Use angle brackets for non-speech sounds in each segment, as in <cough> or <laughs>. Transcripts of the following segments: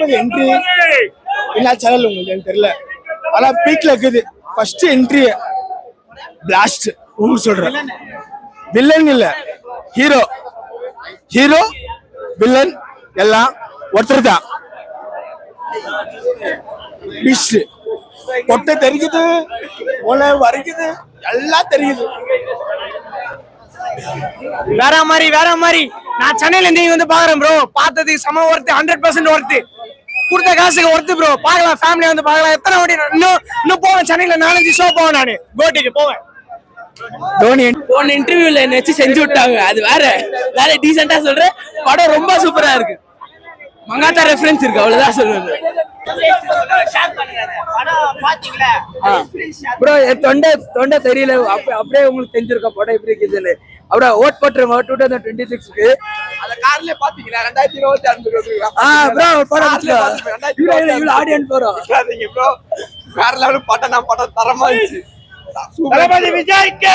பேர் என்ட்ரி என்ன சேனல் உங்களுக்கு எனக்கு தெரியல. ஆனா பீக்ல இருக்குது. ஃபர்ஸ்ட் என்ட்ரி பிளாஸ்ட் உங்களுக்கு சொல்றேன். வில்லன் இல்ல. ஹீரோ ஹீரோ வில்லன் எல்லாம் ஒருத்தர் தான். பிஷ் கொட்டை தெரிக்குது ஒலை வரைக்குது எல்லாம் தெரியுது. வேற மாதிரி வேற மாதிரி. நான் சென்னையில இருந்து வந்து பாக்குறேன் ப்ரோ பார்த்ததுக்கு சம ஒர்த்து ஹண்ட்ரட் பர்சன்ட் ஒர்த்து கொடுத்த காசுக்கு ஒர்த்து ப்ரோ பார்க்கலாம் ஃபேமிலியா வந்து பார்க்கலாம். எத்தனை வாட்டி இன்னும் இன்னும் போவேன். சென்னையில் நாலஞ்சு ஷோ போவேன் நானு. கோட்டிக்கு போவேன். தோனி போன இன்டர்வியூல என்ன வச்சு செஞ்சு விட்டாங்க. அது வேற. வேற டீசெண்டா சொல்றேன். படம் ரொம்ப சூப்பரா இருக்கு. மங்காத்தா ரெஃபரன்ஸ் இருக்கு அவ்வளவுதான் சொல்லுவேன். ப்ரோ தொண்டை தொண்டை தெரியல அப்ப அப்படியே உங்களுக்கு தெரிஞ்சிருக்க படம் எப்படி இருக்குதுன்னு. அப்புறம் ஓட் போட்டுருங்க டூ தௌசண்ட் டுவெண்ட்டி சிக்ஸ்க்கு அந்த கார்ல பாத்தீங்களா? ரெண்டாயிரத்தி இருபத்தி அஞ்சு ஆ ப்ரோ படம் ஆடியன்ஸ் வரும் ப்ரோ வேற லெவல் படம் நான் படம் தரமா இருந்துச்சு. விஜய்க்கு!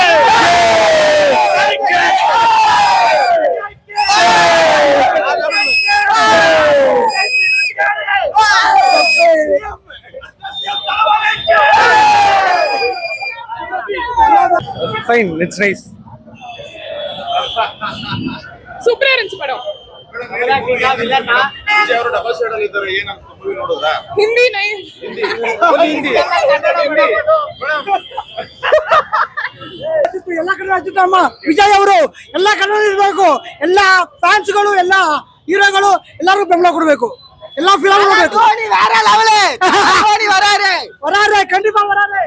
ஃபைன் இட்ஸ் நைஸ் ಸೂಪರ್ இருந்துச்சு படம் ಹಿಂದಿ ನೈ ಎಲ್ಲ ಕಡೆ ಅಚ್ಚುತ್ತಮ್ಮ ವಿಜಯ್ ಅವರು ಎಲ್ಲ ಕಡೆ ಇರ್ಬೇಕು ಎಲ್ಲ ಫ್ಯಾನ್ಸ್ಗಳು ಎಲ್ಲ ಹೀರೋಗಳು ಎಲ್ಲರಿಗೂ ಬೆಂಬಲ ಕೊಡ್ಬೇಕು ಎಲ್ಲ ಫಿಲಮ್ ನೋಡ್ಬೇಕು வராரு கண்டிப்பா வராரு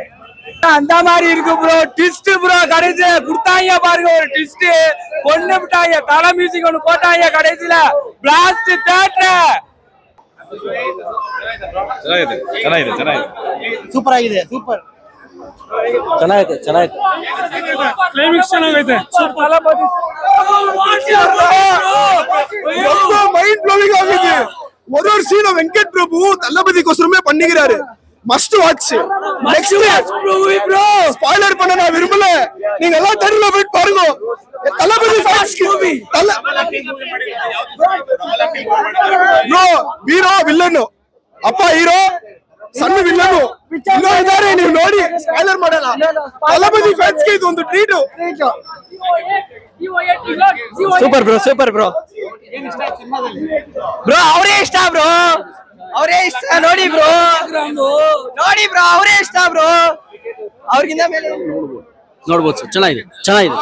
அந்த மாதிரி இருக்கு ப்ரோ ட்விஸ்ட் ப்ரோ கடைசியில குடுத்தாங்க பாருங்க ஒரு ட்விஸ்ட் கொண்டு விட்டாங்க தலை மியூசிக் ஒண்ணு போட்டாங்க கடைசியில பிளாஸ்ட் தேட்டர் ಚೆನ್ನಾಗಿದೆ ಚೆನ್ನಾಗಿದೆ ಚೆನ್ನಾಗಿದೆ ಸೂಪರ್ ಆಗಿದೆ ಸೂಪರ್ ಚೆನ್ನಾಗೈತೆ ಚೆನ್ನಾಗೈತೆ ಕ್ಲೈಮ್ಯಾಕ್ಸ್ ಚೆನ್ನಾಗೈತೆ ரொம்ப மைண்ட் ப்ளோவிங் ஆகுது ஒரு ஒரு சீனும் வெங்கட் பிரபு தளபதிக்கோசரமே பண்ணிக்கிறாரு must watch next bro spoiler பண்ண நான் விரும்பல நீங்க எல்லாம் தெருல போய் பாருங்க தளபதி ஃபேன்ஸ்க்கு தல ப்ரோ ಹೀರೋ ವಿಲ್ಲನ್ ಅಪ್ಪ ಹೀರೋ ಸಣ್ಣ ವಿಲ್ಲನ್ ಇನ್ನೂ ಇದಾರೆ ನೀವು ನೋಡಿ ಸ್ಪಾಯ್ಲರ್ ಮಾಡಲ್ಲ ತಲಪತಿ ಫ್ಯಾನ್ಸ್ಗೆ ಇದು ಒಂದು treat super bro super bro bro ಅವರೇ ಇಷ್ಟ ಬ್ರೋ ಅವರೇ ಇಷ್ಟ. ನೋಡಿ ಬ್ರೋ. ನೋಡಿ ಬ್ರೋ ಅವರೇ ಇಷ್ಟ ಬ್ರೋ. ಅವ್ರಿಗಿಂತ ಮೇಲೆ ನೋಡ್ಬೋದು ಸರ್ ಚೆನ್ನಾಗಿದೆ ಚೆನ್ನಾಗಿದೆ.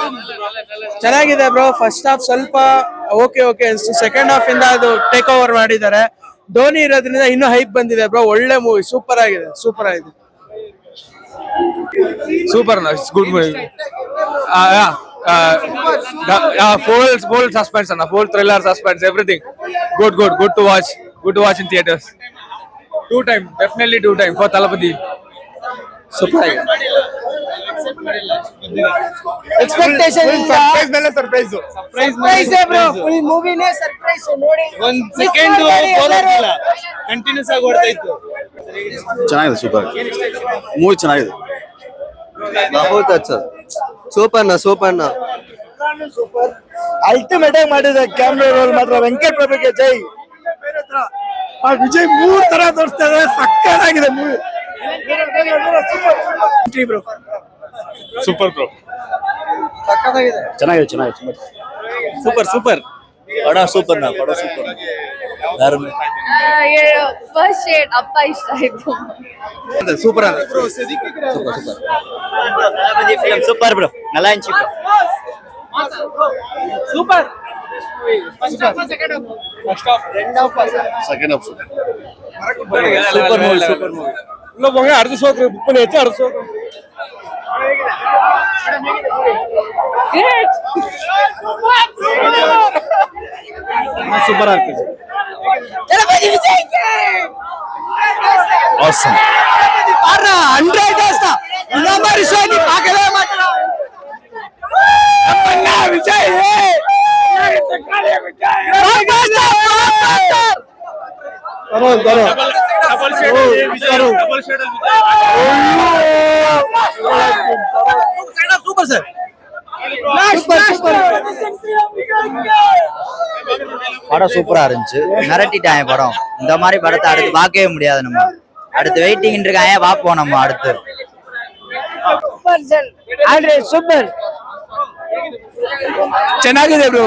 ಚೆನ್ನಾಗಿದೆ ಬ್ರೋ ಫಸ್ಟ್ ಹಾಫ್ ಸ್ವಲ್ಪ ಓಕೆ ಓಕೆ ಅನ್ಸ್ತು. ಸೆಕೆಂಡ್ ಹಾಫ್ ಇಂದ ಅದು ಟೇಕ್ ಓವರ್ ಮಾಡಿದ್ದಾರೆ. ಧೋನಿ ಇರೋದ್ರಿಂದ ಇನ್ನೂ ಹೈಪ್ ಬಂದಿದೆ ಬ್ರೋ. ಒಳ್ಳೆ ಮೂವಿ ಸೂಪರ್ ಆಗಿದೆ ಸೂಪರ್ ಆಗಿದೆ. ಸೂಪರ್ ಗುಡ್ ಮೂವಿ ಫೋಲ್ಸ್ ಫೋಲ್ ಸಸ್ಪೆನ್ಸ್ ಅನ್ನ full thriller suspense everything good good good to watch good to watch in theatres two time definitely two time for Thalapathy super ಆಗಿದೆ expectation surprise ಮೇಲೆ surprise surprise bro full ಮೂವಿನೇ surprise ನೋಡಿ. ಒಂದ್ second continuous ಆಗಿ ಓಡ್ತಾ ಇತ್ತು. ಚೆನ್ನಾಗಿದೆ super movie ಚೆನ್ನಾಗಿದೆ. ಬಹುತ್ ಅಚ್ಚ. ಸೂಪರ್ನ ಸೂಪರ್. ನ ಅಲ್ಟಿಮೇಟ್ ಆಗಿ ಮಾಡಿದೆ ಕ್ಯಾಮ್ರಾ ರೋಲ್ ಮಾತ್ರ ವೆಂಕಟ್ ಪ್ರಭುಗೆ ಜೈ. ಆ ವಿಜಯ್ ಮೂರ್ ತರ ತೋರಿಸ್ತಾ ಇದ್ರೆ ಸಕ್ಕತ್ತಾಗಿದೆ ಮೂವಿ ಬ್ರೋ ಸೂಪರ್ ಬ್ರೋ ಚೆನ್ನಾಗಿದೆ ಚೆನ್ನಾಗಿದೆ ಸೂಪರ್ ಸೂಪರ್ ಬಡ ಸೂಪರ್ ನಾ ಸೂಪರ್ ಅಪ್ಪ ಇಷ್ಟ ಆಯ್ತು. Super super bro ನಲಾಂಚಿ super second half super movie super movie உள்ள போங்க சூப்பரா இருக்கு. ஆசம் ಸೂಪರ್ ಸರ್ படம் சூப்பரா இருந்துச்சு மிரட்டிட்டாங்க படம் இந்த மாதிரி படத்தை அடுத்து பார்க்கவே முடியாது நம்ம அடுத்து வெயிட்டிங் இருக்காங்க பார்ப்போம் நம்ம அடுத்து ಸೂಪರ್ ಚೆನ್ನಾಗಿದೆ ಬ್ರೋ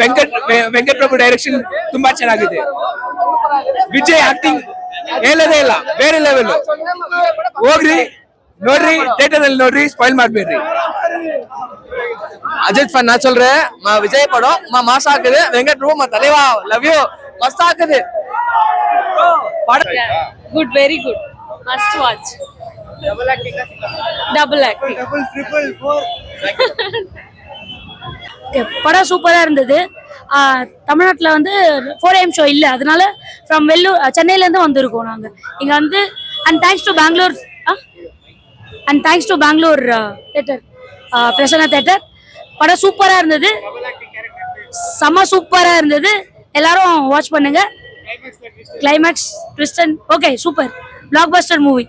ವೆಂಕಟ್ ವೆ- ವೆಂಕಟ್ ಪ್ರಭು ಡೈರೆಕ್ಷನ್ ತುಂಬಾ ಚೆನ್ನಾಗಿದೆ ವಿಜಯ್ ಆಕ್ಟಿಂಗ್ ಹೇಳದೇ ಇಲ್ಲ ಬೇರೆ ಲೆವೆಲ್ ಹೋಗ್ರಿ ನೋಡ್ರಿ ಥಿಯೇಟರ್ ಅಲ್ಲಿ ನೋಡ್ರಿ ಸ್ಪಾಯ್ಲ್ ಮಾಡ್ಬೇಡ್ರಿ அஜித் ஃபன் நான் சொல்றேன் ம- விஜய் படம் ம- மாசா இருக்குது வெங்கட் ரூ தலைவா லவ் யூ மஸ்தா இருக்குது Good, very good. Must watch. Double acting. படம் சூப்பராக <laughs> இருந்தது தமிழ்நாட்டில் வந்து ஃபோர் ஏஎம் ஷோ இல்லை. அதனால ஃப்ரம் வெள்ளூர் சென்னையிலேருந்து வந்திருக்கோம் நாங்கள் இங்கே வந்து and thanks to Bangalore and thanks to Bangalore theatre Prasanna theatre படம் சூப்பராக இருந்தது. செம்ம சூப்பராக இருந்தது. எல்லாரும் வாட்ச் பண்ணுங்க. கிளைமேக்ஸ் ட்விஸ்டன் okay super blockbuster movie